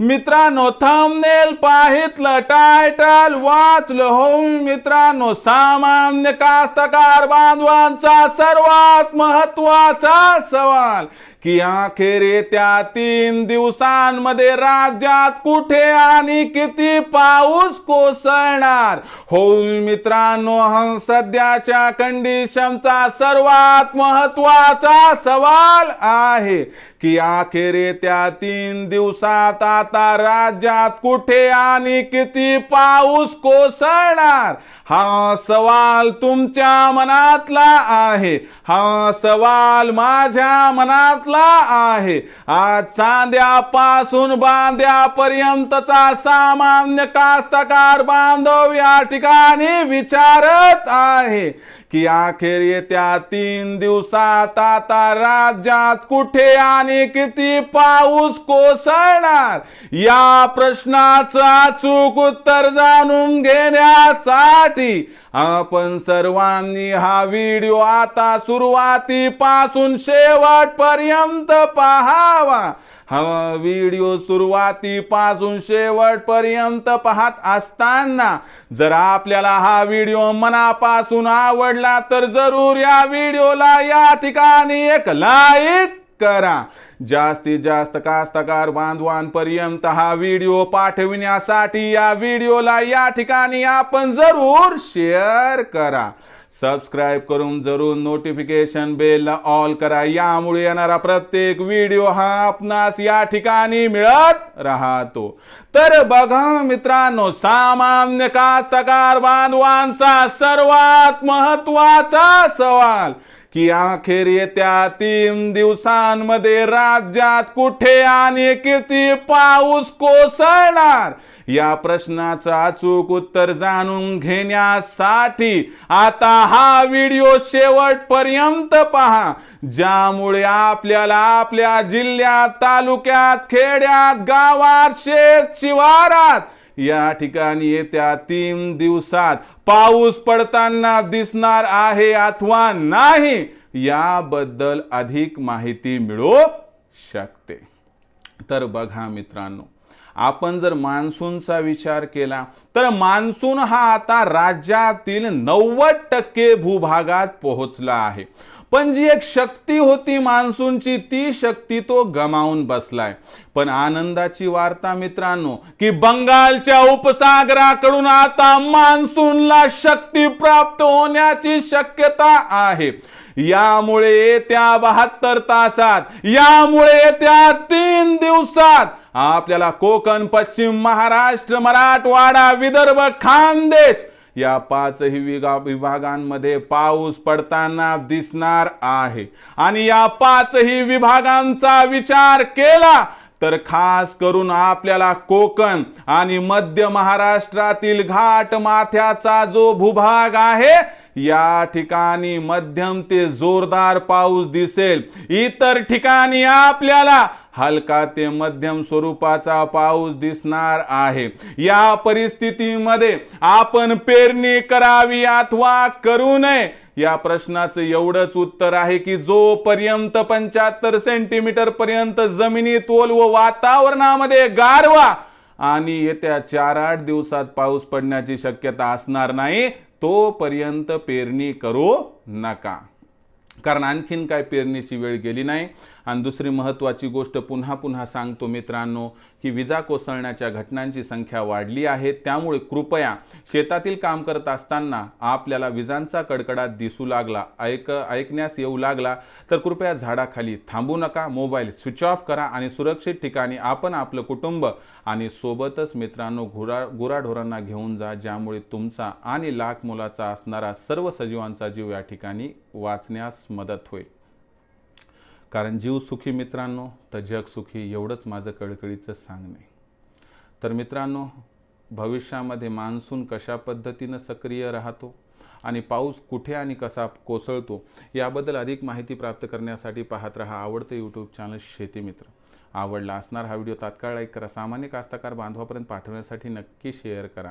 मित्रांनो thumbnail पाहितलं title वाचलं हो मित्रांनो सामान्य कास्तकार बांधवांचा सर्वात महत्त्वाचा सवाल की अखेर येत्या तीन दिवसांमध्ये राज्यात कुठे आणि किती पाऊस कोसळणार? हो मित्रांनो सध्याच्या कंडिशनचा सर्वात महत्त्वाचा सवाल आहे की अखेर येत्या तीन दिवसात आता राज्यात कुठे आणि किती पाऊस कोसळणार? हा सवाल तुमच्या मनातला आहे. हा सवाल माझ्या मनात घातला आहे? चांद्यापासून बांद्यापर्यंतचा सामान्य कास्तकार बांधव या ठिकाणी विचारत आहे की अखेर येत्या तीन दिवसात आता राज्यात कुठे आणि किती पाऊस कोसळणार? या प्रश्नाचं अचूक उत्तर जाणून घेण्यासाठी आपण सर्वांनी हा व्हिडिओ आता सुरुवातीपासून शेवटपर्यंत पाहावा. हा व्हिडिओ सुरुवातीपासून शेवटपर्यंत पाहत असताना जर आपल्याला हा व्हिडिओ मनापासून आवडला तर जरूर या व्हिडिओला या ठिकाणी एक लाईक करा. जास्तीत जास्त कास्तकार बांधवांपर्यंत हा व्हिडिओ पाठविण्यासाठी या व्हिडिओला या ठिकाणी आपण जरूर शेअर करा. सबस्क्राईब करून जरूर नोटिफिकेशन बेल ऑल करा. यामुळे येणारा प्रत्येक व्हिडिओ हा आपणास या ठिकाणी मिळत राहतो. तर बघा मित्रांनो सामान्य कास्तकार बांधवांचा सर्वात महत्त्वाचा सवाल की अखेर येत्या तीन दिवसांमध्ये राज्यात कुठे आणि किती पाऊस कोसळणार? या प्रश्नाचं अचूक उत्तर जाणून घेण्यासाठी आता हा व्हिडिओ शेवटपर्यंत पहा ज्यामुळे आपल्याला आपल्या जिल्ह्यात तालुक्यात खेड्यात गावात शेत शिवारात या ठिकाणी येत्या तीन दिवसात पाऊस पडताना दिसणार आहे अथवा नाही याबद्दल अधिक माहिती मिळू शकते. तर बघा मित्रांनो आपण जर मान्सूनचा विचार केला तर मान्सून हा आता राज्यातील नव्वद टक्के भूभागात पोहोचला आहे. पण जी एक शक्ती होती मान्सूनची ती शक्ती तो गमावून बसलाय. पण आनंदाची वार्ता मित्रांनो की बंगालच्या उपसागराकडून आता मान्सूनला शक्ती प्राप्त होण्याची शक्यता आहे. यामुळे येत्या बहात्तर तासात यामुळे येत्या तीन दिवसात आपल्याला कोकण पश्चिम महाराष्ट्र मराठवाडा विदर्भ खानदेश या पाचही विगा विभागांमध्ये पाऊस पडताना दिसणार आहे. आणि या पाचही विभागांचा विचार केला तर खास करून आपल्याला कोकण आणि मध्य महाराष्ट्रातील घाट माथ्याचा जो भूभाग आहे या ठिकाणी मध्यम ते जोरदार पाऊस दिसेल. इतर ठिकाणी आपल्याला हलका ते मध्यम स्वरूपाचा पाऊस दिसणार आहे. या परिस्थितीमध्ये आपण पेरणी करावी अथवा करू नये? या प्रश्नाचं एवढंच उत्तर आहे की जोपर्यंत पंच्याहत्तर सेंटीमीटर पर्यंत जमिनीत ओल व वातावरणामध्ये गारवा आणि येत्या चार आठ दिवसात पाऊस पडण्याची शक्यता असणार नाही तोपर्यंत पेरणी करू नका. कारण आणखीन काय पेरणीची वेळ गेली नाही. आणि दुसरी महत्त्वाची गोष्ट पुन्हा पुन्हा सांगतो मित्रांनो की विजा कोसळण्याच्या घटनांची संख्या वाढली आहे. त्यामुळे कृपया शेतातील काम करत असताना आपल्याला विजांचा कडकडाट दिसू लागला. ऐक ऐकण्यास येऊ लागला. तर कृपया झाडाखाली थांबू नका. मोबाईल स्विच ऑफ करा आणि सुरक्षित ठिकाणी आपण आपलं कुटुंब आणि सोबतच मित्रांनो गुरा गुराढोरांना घेऊन जा. ज्यामुळे तुमचा आणि लाख मुलाचा असणारा सर्व सजीवांचा जीव या ठिकाणी वाचण्यास मदत होईल. कारण जीव सुखी मित्रांनो तर जग सुखी एवढंच माझं कळकळीचं सांगणे. तर मित्रांनो भविष्यामध्ये मान्सून कशा पद्धतीनं सक्रिय राहतो आणि पाऊस कुठे आणि कसा कोसळतो याबद्दल अधिक माहिती प्राप्त करण्यासाठी पाहत रहा आवडतं यूट्यूब चॅनल शेतीमित्र आवडला असणार हा व्हिडिओ तात्काळ लाईक करा. सामान्य कास्तकार बांधवापर्यंत पाठवण्यासाठी नक्की शेअर करा.